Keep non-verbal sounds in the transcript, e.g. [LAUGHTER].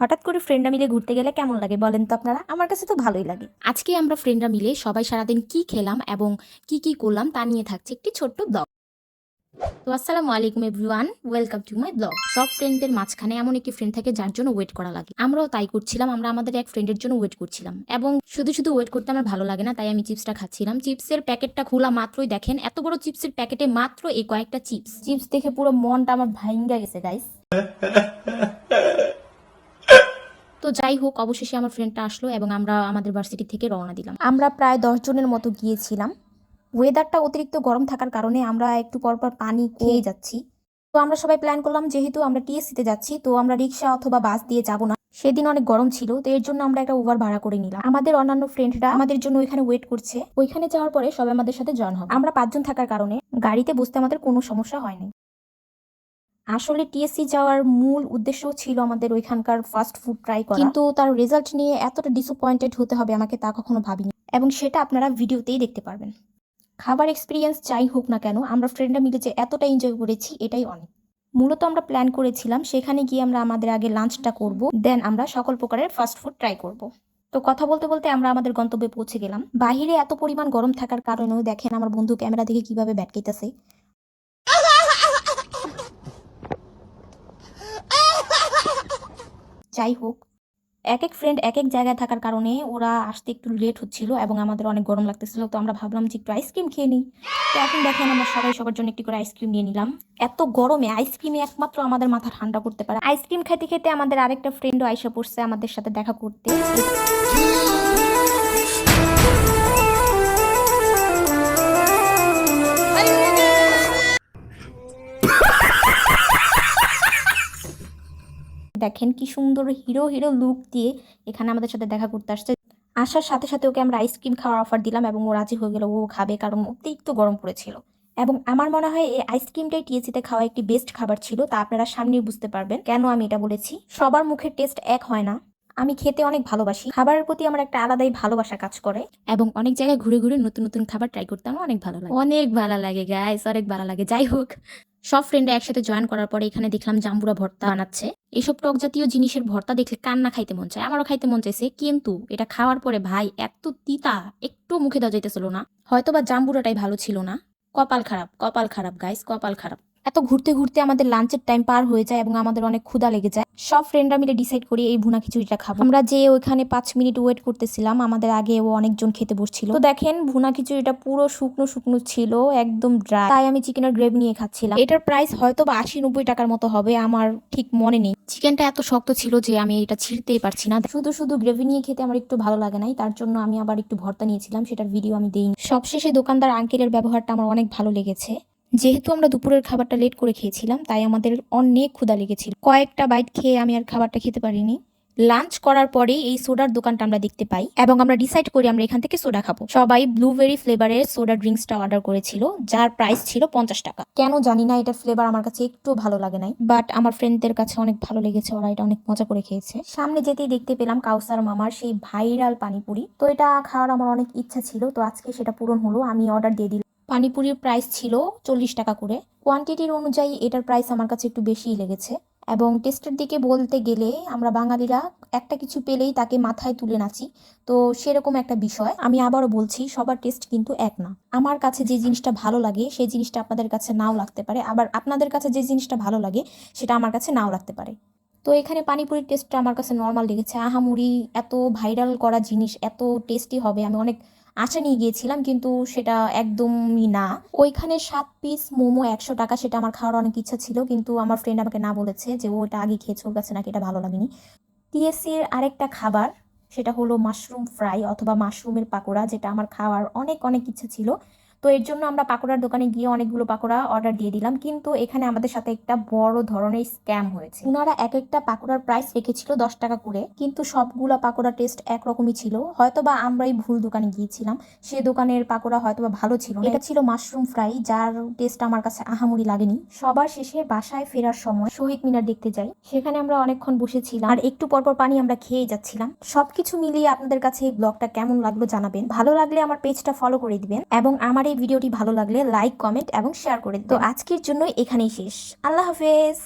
হঠাৎ করে ফ্রেন্ডরা মিলে ঘুরতে গেলে কেমন লাগে বলেন তো আপনারা? আমার কাছে তো ভালোই লাগে। আজকে আমরা ফ্রেন্ডরা মিলে সবাই সারাদিন কি খেলাম এবং কি কি করলাম তা নিয়ে থাকছে একটি ছোট্ট ব্লগ তো আসসালামু আলাইকুম everyone welcome to my blog সব ফ্রেন্ডদের মাঝখানে এমন একটি ফ্রেন্ড থাকে যার জন্য ওয়েট করা লাগে। আমরাও তাই করছিলাম আমরা আমাদের এক ফ্রেন্ডের জন্য ওয়েট করছিলাম। এবং শুধু শুধু ওয়েট করতে আমার ভালো লাগে না তাই আমি চিপসটা খাচ্ছিলাম। চিপসের প্যাকেটটা খোলা মাত্রই দেখেন এত বড় চিপসের প্যাকেটে মাত্র এই কয়েকটা চিপস চিপস দেখে পুরো মনটা আমার ভাইঙ্গা গেছে গাইস [LAUGHS] যাই হোক, অবশেষে আমার ফ্রেন্ডটা আসলো এবং আমরা আমাদের ভার্সিটি থেকে রওনা দিলাম। আমরা প্রায় দশ জনের মতো গিয়েছিলাম। ওয়েদারটা অতিরিক্ত গরম থাকার কারণে আমরা একটু পরপর পানি খেয়ে যাচ্ছি। তো আমরা সবাই প্ল্যান করলাম, যেহেতু আমরা টিএসসিতে যাচ্ছি, তো আমরা রিক্সা অথবা বাস দিয়ে যাব না। সেদিন অনেক গরম ছিল, তো এর জন্য আমরা একটা ওভার ভাড়া করে নিলাম। আমাদের অন্যান্য ফ্রেন্ডরা আমাদের জন্য ওইখানে ওয়েট করছে। ওইখানে যাওয়ার পরে সবাই আমাদের সাথে জয়েন হবে। আমরা পাঁচজন থাকার কারণে গাড়িতে বসতে আমাদের কোনো সমস্যা হয়নি। আসলে টিএসসি যাওয়ার মূল উদ্দেশ্য ছিল আমাদের ওইখানকার ফাস্ট ফুড ট্রাই করা। কিন্তু তার রেজাল্ট নিয়ে এতটা ডিসঅ্যাপয়েন্টেড হতে হবে আমাকে তা কখনো ভাবিনি। এবং সেটা আপনারা ভিডিওতেই দেখতে পারবেন। খাবার এক্সপিরিয়েন্স যাই হোক না কেন, আমরা ফ্রেন্ডরা মিলে যে এতটা এনজয় করেছি, এটাই অনেক। মূলত আমরা প্ল্যান করেছিলাম, সেখানে গিয়ে আমরা আমাদের আগে লাঞ্চটা করব দেন আমরা সকল প্রকারের ফাস্ট ফুড ট্রাই করব। তো কথা বলতে বলতে আমরা আমাদের গন্তব্যে পৌঁছে গেলাম। বাহিরে এত পরিমাণ গরম থাকার কারণেও দেখেন আমার বন্ধু ক্যামেরা দেখে কীভাবে ব্যাটকাইতেছে যাই হোক এক এক ফ্রেন্ড এক এক জায়গায় থাকার কারণে ওরা আসতে একটু লেট হচ্ছিল এবং আমাদের অনেক গরম লাগতেছিল, তো আমরা ভাবলাম যে একটু আইসক্রিম খেয়ে নিই। তো এখন দেখেন আমরা সবাই সবার জন্য একটি করে আইসক্রিম নিয়ে নিলাম। এত গরমে আইসক্রিমে একমাত্র আমাদের মাথা ঠান্ডা করতে পারে। আইসক্রিম খেতে খেতে আমাদের আরেকটা ফ্রেন্ডও আইসা পড়ছে আমাদের সাথে দেখা করতে। দেখেন কি সুন্দর হিরো হিরো লুক দিয়ে এখানে আমাদের সাথে দেখা করতে আসছে। আসার সাথে সাথে ওকে আমরা আইসক্রিম খাওয়ার অফার দিলাম এবং ও রাজি হয়ে গেল। ও খাবে কারণ অতিরিক্ত গরম পড়েছিল। এবং আমার মনে হয় এই আইসক্রিমটাই টিএসিতে খাওয়া একটি বেস্ট খাবার ছিল, তা আপনারা সামনেই বুঝতে পারবেন কেন আমি এটা বলেছি। সবার মুখের টেস্ট এক হয় না। আমি খেতে অনেক ভালোবাসি। খাবারের প্রতি আমার একটা আলাদাই ভালোবাসা কাজ করে। এবং অনেক জায়গায় ঘুরে ঘুরে নতুন নতুন খাবার ট্রাই করতে আমার অনেক ভালো লাগে। অনেক ভালো লাগে গাইস অনেক ভালো লাগে। যাই হোক সব ফ্রেন্ডরা একসাথে জয়েন করার পরে এখানে দেখলাম জাম্বুরা ভর্তা বানাচ্ছে। এইসব টক জাতীয় জিনিসের ভর্তা দেখলে কান্না খাইতে মন চায়। আমারও খাইতে মন চাইছে, কিন্তু এটা খাওয়ার পরে ভাই এত তিতা, একটু মুখে দেওয়া যাইতেছিল না। হয়তো বা জাম্বুরাটাই ভালো ছিল না। কপাল খারাপ কপাল খারাপ গাইস কপাল খারাপ। এত ঘুরতে ঘুরতে আমাদের লাঞ্চের টাইম পার হয়ে যায় এবং আমাদের অনেক ক্ষুধা লেগে যায়। সব ফ্রেন্ডরা মিলে ডিসাইড করি, এই ভুনা খিচুড়িটা খাব। আমরা যে ওইখানে পাঁচ মিনিট ওয়েট করতেছিলাম, আমাদের আগে ও অনেকজন খেতে বসছিল। তো দেখেন, ভুনা খিচুড়িটা পুরো শুকনো শুকনো ছিল, একদম ড্রাই তাই আমি চিকেনের গ্রেভি নিয়ে খাচ্ছিলাম। এটার প্রাইস হয়তো বা আশি নব্বই টাকার মতো হবে, আমার ঠিক মনে নেই। চিকেনটা এত শক্ত ছিল যে আমি এটা ছিঁড়তেই পারছি না। শুধু শুধু গ্রেভি নিয়ে খেতে আমার একটু ভালো লাগে নাই, তার জন্য আমি আবার একটু ভর্তা নিয়েছিলাম, সেটার ভিডিও আমি দিইনি। সবশেষে দোকানদার আঙ্কেলের ব্যবহারটা আমার অনেক ভালো লেগেছে। যেহেতু আমরা দুপুরের খাবারটা লেট করে খেয়েছিলাম, তাই আমাদের অনেক ক্ষুধা লেগেছিল। কয়েকটা বাইট খেয়ে আমি আর খাবারটা খেতে পারিনি। লাঞ্চ করার পরে এই সোডার দোকানটা আমরা দেখতে পাই এবং আমরা ডিসাইড করি আমরা এখান থেকে সোডা খাব। সবাই ব্লুবেরি ফ্লেভারের সোডা ড্রিঙ্কসটা অর্ডার করেছিল, যার প্রাইস ছিল পঞ্চাশ টাকা। কেন জানি না, এটা ফ্লেভার আমার কাছে একটু ভালো লাগে নাই বাট আমার ফ্রেন্ডদের কাছে অনেক ভালো লেগেছে, ওরা এটা অনেক মজা করে খেয়েছে। সামনে যেতেই দেখতে পেলাম কাউসার মামার সেই ভাইরাল পানিপুরি। তো এটা খাওয়ার আমার অনেক ইচ্ছা ছিল, তো আজকে সেটা পূরণ হলো, আমি অর্ডার দিয়ে দিলাম। পানিপুরির প্রাইস ছিল চল্লিশ টাকা করে। কোয়ান্টিটির অনুযায়ী এটার প্রাইস আমার কাছে একটু বেশিই লেগেছে। এবং টেস্টের দিকে বলতে গেলে আমরা বাঙালিরা একটা কিছু পেলেই তাকে মাথায় তুলে নাচি। তো সেরকম একটা বিষয়। আমি আবারও বলছি, সবার টেস্ট কিন্তু এক না। আমার কাছে যে জিনিসটা ভালো লাগে, সেই জিনিসটা আপনাদের কাছে নাও লাগতে পারে। আবার আপনাদের কাছে যে জিনিসটা ভালো লাগে, সেটা আমার কাছে নাও লাগতে পারে। তো এখানে পানিপুরির টেস্টটা আমার কাছে নর্মাল লেগেছে। আহামুড়ি এত ভাইরাল করা জিনিস, এত টেস্টি হবে। আমি অনেক আশা নিয়ে গিয়েছিলাম, কিন্তু সেটা একদমই না। ওইখানে সাত পিস মোমো একশো টাকা, সেটা আমার খাওয়ার অনেক ইচ্ছা ছিল, কিন্তু আমার ফ্রেন্ড আমাকে না বলেছে যে ওটা আগে খেয়েছে, ওর কাছে নাকি এটা ভালো লাগেনি। টিএসসির আরেকটা খাবার, সেটা হলো মাশরুম ফ্রাই অথবা মাশরুমের পাকোড়া, যেটা আমার খাওয়ার অনেক অনেক ইচ্ছা ছিল। তো এর জন্য আমরা পাকোড়ার দোকানে গিয়ে অনেকগুলো পাকোড়া অর্ডার দিয়ে দিলাম। কিন্তু এখানে আমাদের সাথে একটা বড় ধরনের স্ক্যাম হয়েছে। ওনারা এক একটা পাকোড়ার প্রাইস রেখেছিল দশ টাকা করে, কিন্তু সবগুলো পাকোড়া টেস্ট একরকমই ছিল। হয়তো বা আমরাই ভুল দোকানে গিয়েছিলাম, সে দোকানের পাকোড়া হয়তো বা ভালো ছিল এটা ছিল মাশরুম ফ্রাই যার টেস্ট আমার কাছে আহামরি লাগেনি। সবার শেষে বাসায় ফেরার সময় শহীদ মিনার দেখতে যাই। সেখানে আমরা অনেকক্ষণ বসেছিলাম। আর একটু পরপর পানি আমরা খেয়ে যাচ্ছিলাম। সবকিছু মিলিয়ে আপনাদের কাছে এই ব্লগটা কেমন লাগল জানাবেন। ভালো লাগলে আমার পেজটা ফলো করে দিবেন। এবং আমার এই ভিডিওটি ভালো লাগলে লাইক, কমেন্ট এবং শেয়ার করে তো আজকের জন্য এখানেই শেষ। আল্লাহ হাফেজ।